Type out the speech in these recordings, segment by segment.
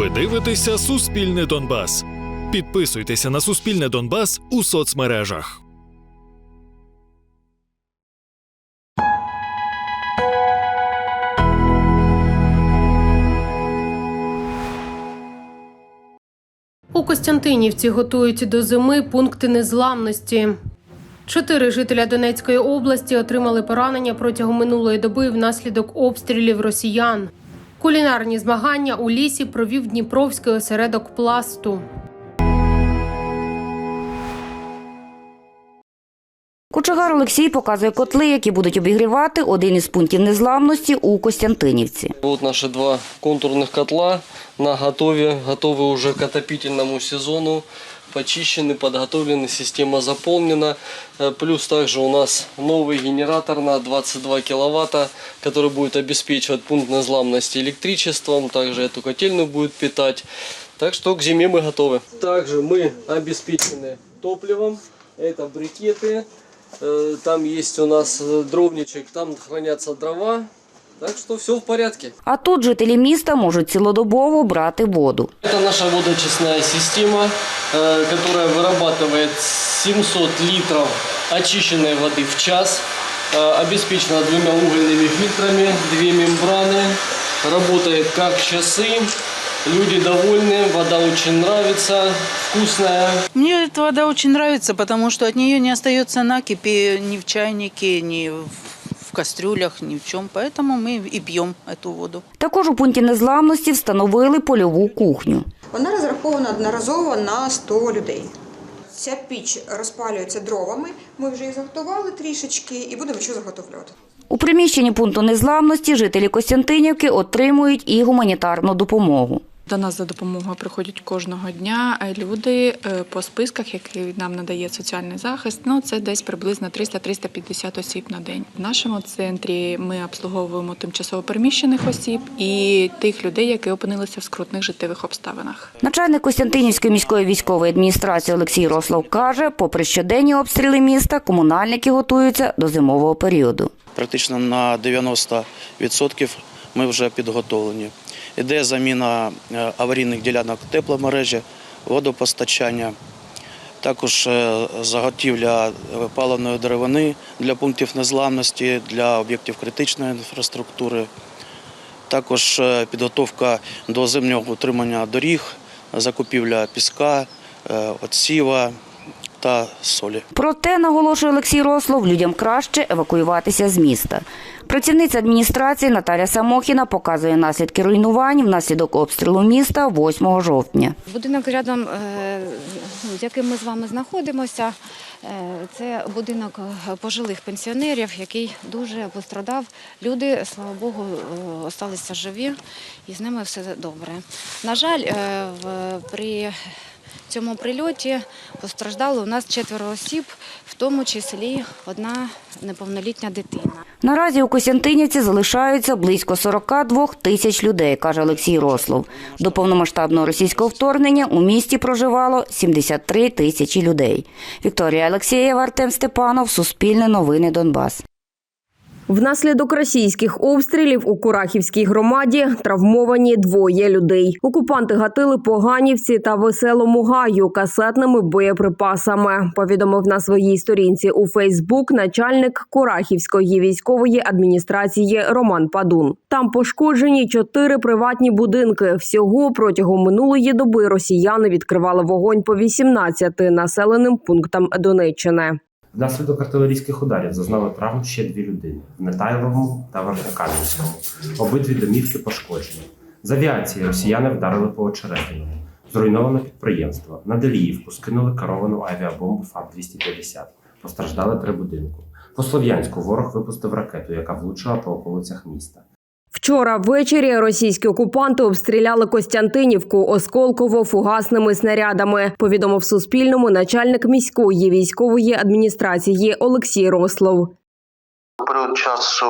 Ви дивитеся Суспільне Донбас. Підписуйтеся на Суспільне Донбас у соцмережах. У Костянтинівці готують до зими пункти незламності. Чотири жителя Донецької області отримали поранення протягом минулої доби внаслідок обстрілів росіян. Кулінарні змагання у лісі провів Дніпровський осередок пласту. Кочегар Олексій показує котли, які будуть обігрівати один із пунктів незламності у Костянтинівці. Вот наши два контурных котла на готове, готовы уже к отопительному сезону, почищены, подготовлены, система заполнена. Э, Плюс также у нас новый генератор на 22 киловатта, который будет обеспечивать пункт незламности электричеством, также эту котельную будет питать. Так что к зиме мы готовы. Также мы обеспечены топливом, это брикеты, Э, там есть у нас э, дровничек, там хранятся дрова, так что все в порядке. А тут жителі міста можуть цілодобово брати воду. Это наша водочистная система, э, которая вырабатывает 700 литров очищенной воды в час. Э, Обеспечена двумя угольными фильтрами, две мембраны. Работает как часы. Люди довольны, вода очень нравится, вкусная. Мне эта вода очень нравится, потому что от нее не остается накипи ни в чайнике, ни в в кастрюлях, ни в чем. Поэтому мы и пьем эту воду. Також у пункті незламності встановили польову кухню. Вона розрахована одноразово на 100 людей. Ця піч розпалюється дровами. Ми вже їх заготували трішечки і будемо ще заготовлювати. У приміщенні пункту незламності жителі Костянтинівки отримують і гуманітарну допомогу. До нас за допомогою приходять кожного дня е, люди е, по списках, які нам надає соціальний захист. Ну це десь приблизно 300-350 осіб на день. В нашому центрі ми обслуговуємо тимчасово переміщених осіб і тих людей, які опинилися в скрутних життєвих обставинах. Начальник Костянтинівської міської військової адміністрації Олексій Рослав каже, попри щоденні обстріли міста, комунальники готуються до зимового періоду. практично на 90% ми вже підготовлені. Іде заміна е, аварійних ділянок тепломережі, водопостачання, також е, заготівля е, паливної деревини для пунктів незламності, для об'єктів критичної інфраструктури, також підготовка до зимнього утримання доріг, закупівля піска, отсіва та солі. Проте, наголошує Олексій Рослов, людям краще евакуюватися з міста. Працівниця адміністрації Наталя Самохіна показує наслідки руйнувань внаслідок обстрілу міста 8 жовтня. Будинок рядом, е, з яким ми з вами знаходимося, е, це будинок е, пожилих пенсіонерів, який дуже пострадав. Люди, слава Богу, залишилися живі і з ними все добре. На жаль, е, цьому прильоті постраждало у нас четверо осіб, в тому числі одна неповнолітня дитина. Наразі у Костянтинівці залишаються близько 42 тисяч людей, каже Олексій Рослов. До повномасштабного російського вторгнення у місті проживало 73 тисячі людей. Вікторія Олексєєва, Артем Степанов, Суспільне новини Донбас. Внаслідок російських обстрілів у Курахівській громаді травмовані двоє людей. Окупанти гатили по Ганівці та веселому гаю касетними боєприпасами. Повідомив на своїй сторінці у Фейсбук начальник Курахівської військової адміністрації Роман Падун. Там пошкоджені чотири приватні будинки. Всього протягом минулої доби росіяни відкривали вогонь по 18 населеним пунктам Донеччини. Внаслідок артилерійських ударів зазнали травм ще дві людини в Нетайловому та Верхокам'янському. Обидві домівки пошкоджені. З авіації росіяни вдарили по очеретиному. Зруйновано підприємство. На Деліївку скинули керовану авіабомбу ФАБ-250. Постраждали три будинку. По Слов'янську ворог випустив ракету, яка влучила по околицях міста. Вчора ввечері російські окупанти обстріляли Костянтинівку осколково-фугасними снарядами. Повідомив Суспільному начальник міської військової адміністрації Олексій Рослов. У період часу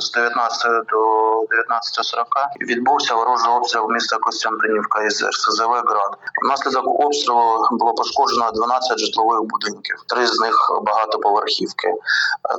з 19 до 19.40 відбувся ворожий обстріл міста Костянтинівка із РСЗВ «Град». Внаслідок обстрілу було пошкоджено 12 житлових будинків, три з них багатоповерхівки.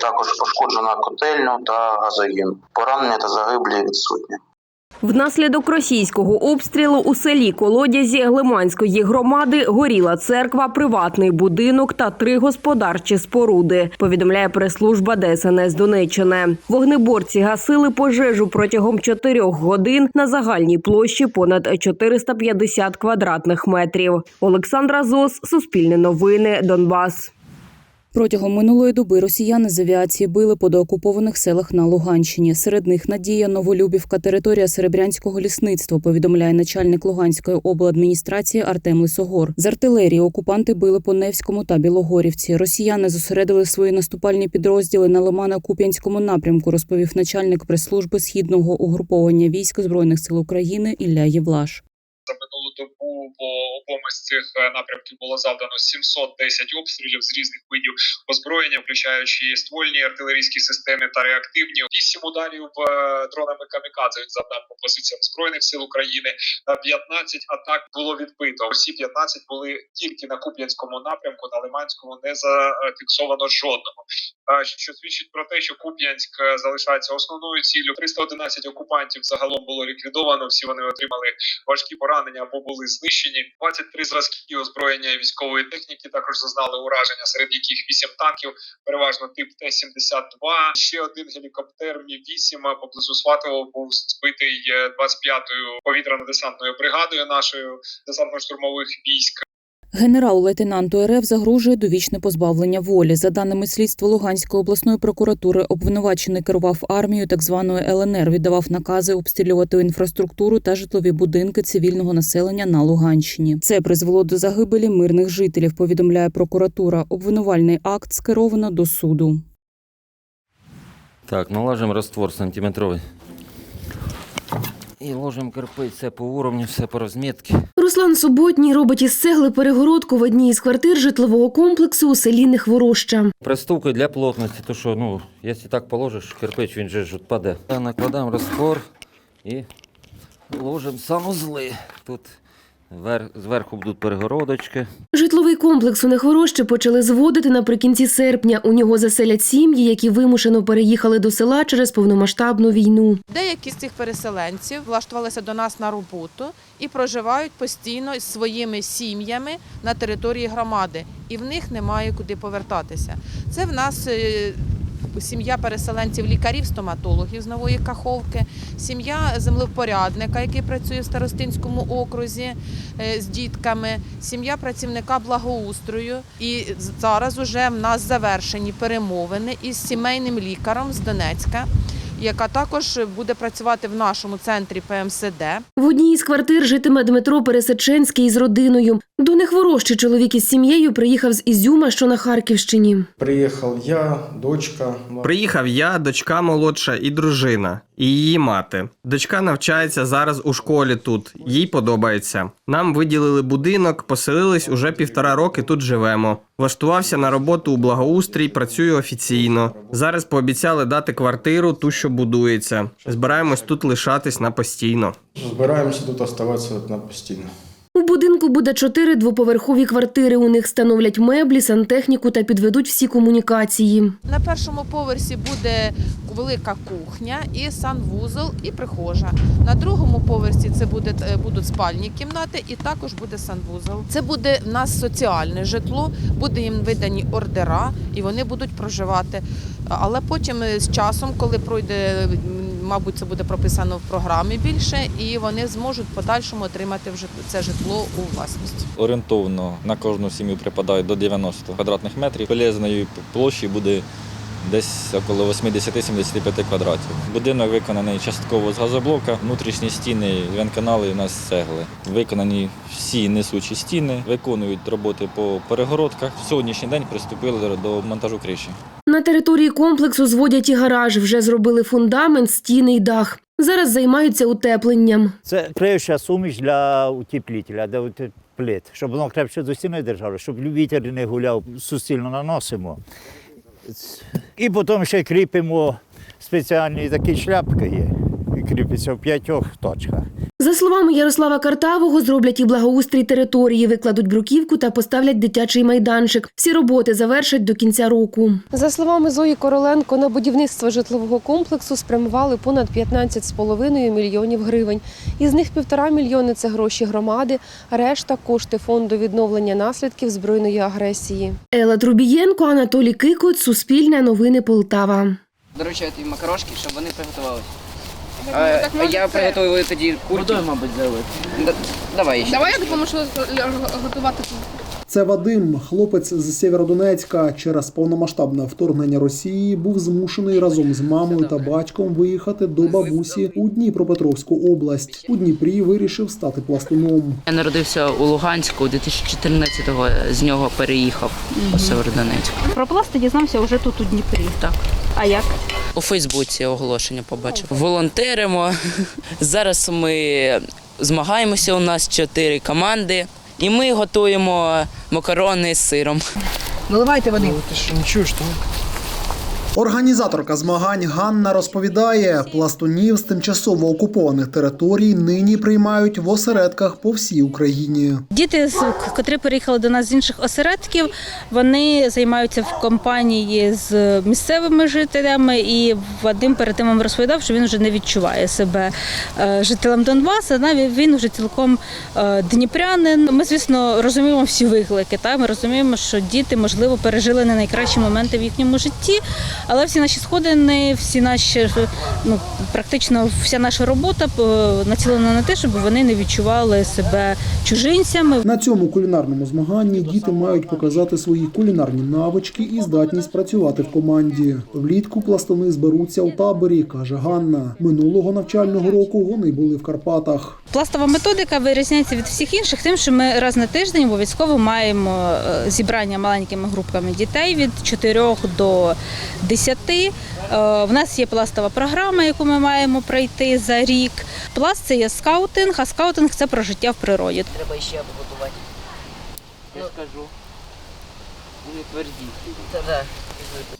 Також пошкоджено котельню та газогін. Поранення та загиблі відсутні. Внаслідок російського обстрілу у селі Колодязі Глиманської громади горіла церква, приватний будинок та три господарчі споруди. Повідомляє прес-служба ДСНС Донеччини. Вогнеборці гасили пожежу протягом чотирьох годин на загальній площі понад 450 квадратних метрів. Олександра Зос, Суспільне новини, Донбас. Протягом минулої доби росіяни з авіації били по деокупованих селах на Луганщині. Серед них Надія, Новолюбівка, територія Серебрянського лісництва, повідомляє начальник Луганської обладміністрації Артем Лисогор. З артилерії окупанти били по Невському та Білогорівці. Росіяни зосередили свої наступальні підрозділи на Лимано-Куп'янському напрямку, розповів начальник прес-служби східного угруповання військ збройних сил України Ілля Євлаш. По обом із цих е, напрямків було завдано 710 обстрілів з різних видів озброєння, включаючи ствольні артилерійські системи та реактивні. Вісім ударів е, дронами камікадзе він завдав по позиціям збройних сил України. Е, 15 атак було відбито. Усі 15 були тільки на Куп'янському напрямку, на Лиманському не зафіксовано жодного. Е, Що свідчить про те, що Куп'янськ е, залишається основною ціллю. 311 окупантів загалом було ліквідовано. Всі вони отримали важкі поранення або були знищені. 23 зразки озброєння військової техніки також зазнали ураження, серед яких 8 танків, переважно тип Т-72. Ще один гелікоптер Мі-8 поблизу Сватово був збитий е, 25-ю повітряно-десантною бригадою нашою десантно-штурмових військ. Генерал-лейтенанту РФ загрожує довічне позбавлення волі. За даними слідства Луганської обласної прокуратури, обвинувачений керував армією так званої ЛНР, віддавав накази обстрілювати інфраструктуру та житлові будинки цивільного населення на Луганщині. Це призвело до загибелі мирних жителів. Повідомляє прокуратура. Обвинувальний акт скеровано до суду. Так, налажимо раствор сантиметровий. І ложимо кирпич, все по уровню, все по розмітці. Руслан Суботній робить із цегли перегородку в одній із квартир житлового комплексу у селі Нехвороща. Пристукою для плотності, то що, ну, якщо так положиш, кирпич, він же ж відпаде. Накладаємо розпор і ложимо санузли. Тут. Зверху будуть перегородочки. Житловий комплекс у Нехворощі почали зводити наприкінці серпня. У нього заселять сім'ї, які вимушено переїхали до села через повномасштабну війну. Деякі з цих переселенців влаштувалися до нас на роботу і проживають постійно з своїми сім'ями на території громади, і в них немає куди повертатися. Це в нас е, сім'я переселенців лікарів, стоматологів з нової каховки, сім'я землевпорядника, який працює в старостинському окрузі е, з дітками, сім'я працівника благоустрою. І зараз уже в нас завершені перемовини із сімейним лікарем з Донецька яка також буде працювати в нашому центрі ПМСД. В одній із квартир житиме Дмитро Пересеченський із родиною. До них ворожчий чоловік із сім'єю приїхав з Ізюма, що на Харківщині. Приїхав я, дочка. Приїхав я, дочка молодша і дружина, і її мати. Дочка навчається зараз у школі тут, їй подобається. Нам виділили будинок, поселились уже півтора роки тут живемо. Влаштувався на роботу у благоустрій, працюю офіційно. Зараз пообіцяли дати квартиру, ту, що будується. Збираємось тут лишатись на постійно. Збираємося тут оставатися на постійно. Будинку буде чотири двоповерхові квартири. У них встановлять меблі, сантехніку та підведуть всі комунікації. На першому поверсі буде велика кухня і санвузол, і прихожа. На другому поверсі це буде, е, будуть спальні кімнати і також буде санвузол. Це буде в нас соціальне житло, буде їм видані ордера і вони будуть проживати. Але потім е, з часом, коли пройде, мабуть, це буде прописано в програмі більше, і вони зможуть в подальшому отримати це житло у власність. Орієнтовно на кожну сім'ю припадає до 90 квадратних метрів. Полезної площі буде десь около 80-75 квадратів. Будинок виконаний частково з газоблока, внутрішні стіни, венканали у нас з цегли. Виконані всі несучі стіни, виконують роботи по перегородках. В сьогоднішній день приступили до монтажу криші. На території комплексу зводять і гараж. Вже зробили фундамент, стіни й дах. Зараз займаються утепленням. Це краюча суміш для утеплителя, для утеплит, щоб воно крепше до стіни держало, щоб вітер не гуляв, суцільно наносимо. І потім ще кріпимо спеціальні такі шляпки є. Кріпиться в п'ятьох точках. За словами Ярослава Картавого, зроблять і благоустрій території, викладуть бруківку та поставлять дитячий майданчик. Всі роботи завершать до кінця року. За словами Зої Короленко, на будівництво житлового комплексу спрямували понад 15,5 мільйонів гривень. Із них півтора мільйони це гроші громади, решта кошти фонду відновлення наслідків збройної агресії. Ела Трубієнко, Анатолій Кикот, Суспільне новини Полтава. Доручати їм макарошки, щоб вони приготувалися. Так, так, А, я це- приготую тоді курки. мабуть, зробити. Давай ще. Давай я допоможу готувати. Це Вадим, хлопець з Сєвєродонецька. Через повномасштабне вторгнення Росії був змушений разом з мамою та батьком виїхати до бабусі у Дніпропетровську область. У Дніпрі вирішив стати пластуном. Я народився у Луганську, 2014-го з нього переїхав у Северодонецьк. Про пласти дізнався вже тут у Дніпрі. Так. А як? У Фейсбуці оголошення побачив. Волонтеримо. Зараз ми змагаємося. У нас чотири команди, і ми готуємо макарони з сиром. Наливайте води. Ти що, нічого ж Організаторка змагань Ганна розповідає, пластунів з тимчасово окупованих територій нині приймають в осередках по всій Україні. Діти, котрі переїхали до нас з інших осередків, вони займаються в компанії з місцевими жителями. І Вадим перед тим вам розповідав, що він вже не відчуває себе е, жителем Донбаса. Навіть він вже цілком е, дніпрянин. Ми, звісно, розуміємо всі виклики. Та ми розуміємо, що діти можливо пережили не найкращі моменти в їхньому житті. Але всі наші сходини, всі наші ну практично вся наша робота е, націлена на те, щоб вони не відчували себе чужинцями. На цьому кулінарному змаганні діти мають показати свої кулінарні навички і здатність працювати в команді. Влітку пластуни зберуться у таборі, каже Ганна. Минулого навчального року вони були в Карпатах. Пластова методика вирізняється від всіх інших, тим, що ми раз на тиждень обов'язково маємо е, зібрання маленькими групками дітей від 4 до 10. Е, В нас є пластова програма, яку ми маємо пройти за рік. Пласт це є скаутинг, а скаутинг це про життя в природі. Треба ще обготувати. Я ж кажу. Вони тверді.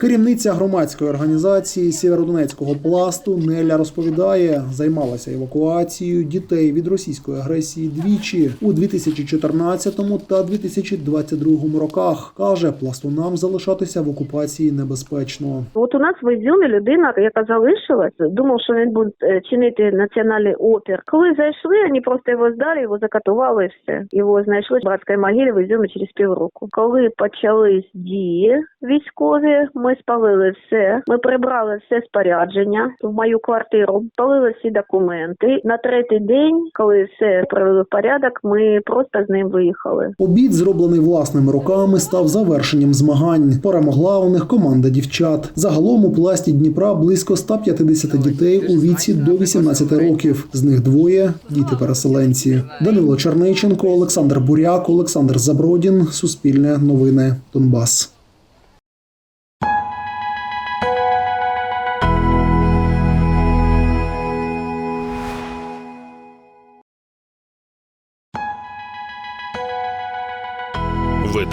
Керівниця громадської організації Сєвєродонецького пласту Неля розповідає, займалася евакуацією дітей від російської агресії двічі у 2014 та 2022 роках. каже, пластунам залишатися в окупації небезпечно. От у нас в Ізюмі людина, яка залишилась, думав, що він буде е, чинити національний опір. Коли зайшли, вони просто його здали, його закатували все. Його знайшли в братській могилі в Ізюмі через півроку. Коли почались дії військові, ми спалили все. Ми прибрали все спорядження в мою квартиру, спалили всі документи. На третій день, коли все привели в порядок, ми просто з ним виїхали. Обід, зроблений власними руками, став завершенням змагань. Перемогла у них команда дівчат. Загалом у пласті Дніпра близько 150 дітей у віці до 18 років. З них двоє діти-переселенці. Данило Черниченко, Олександр Буряк, Олександр Забродін. Суспільне новини Донбас.